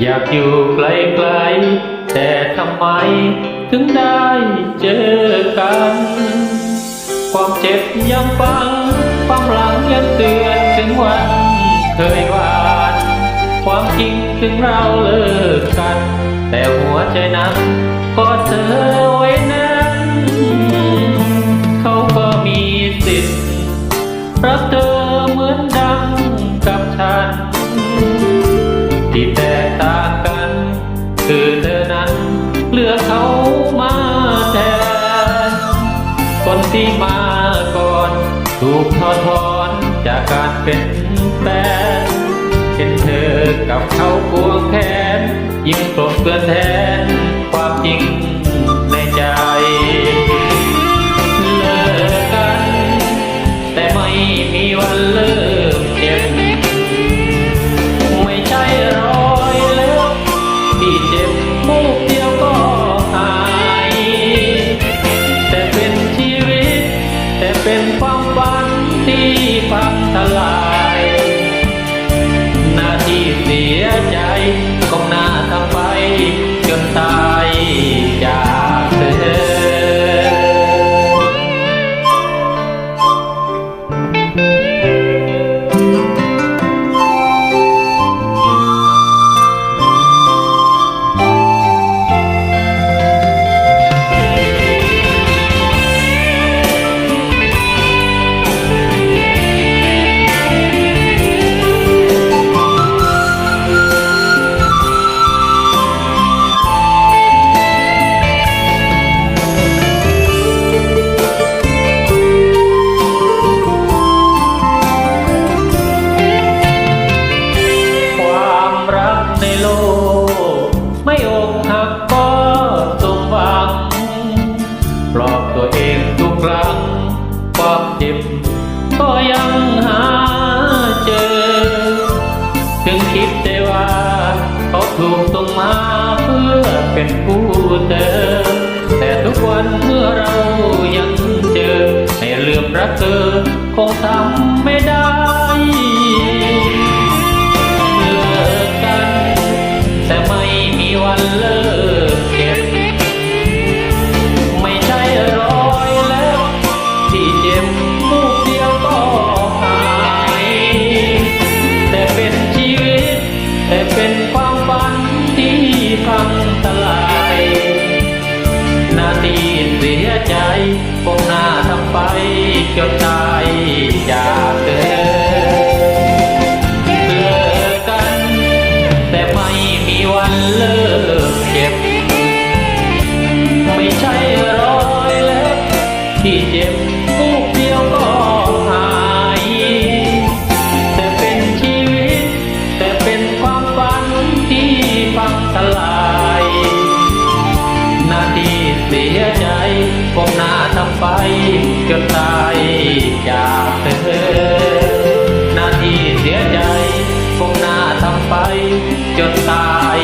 อยากอยู่ไกลๆแต่ทำไมถึงได้เจอกัน ความเจ็บยังฟังความหลังยังเตือนถึงวันเคยหวานความจริงถึงเราเลิกกัน แต่หัวใจนั้นก็เธอไว้นั้น เขาก็มีสิทธิ์รักเธอากกัน คือเธอนั้นเลือกเขามาแทน คนที่มาก่อน ถูกทอดถอนจากการเป็นแฟนเห็นเธอกับเขาควงแขนยิ่งกลบเกลือนแทนความจริง เสียใจ ยังหาเจอ ถึงคิดได้ว่าเขาถูกส่งมาเพื่อเป็นผู้เติมแต่ทุกวันเมื่อเรายังเจอ ให้ลืมรักเธอคงทำไม่ได้ น้าที่เสียใจก้มหน้าทำไปจนตาย เสียใจผมหน้าทำไป จนตายจากเธอ หน้าที่เสียใจผมหน้าทำไป จนตาย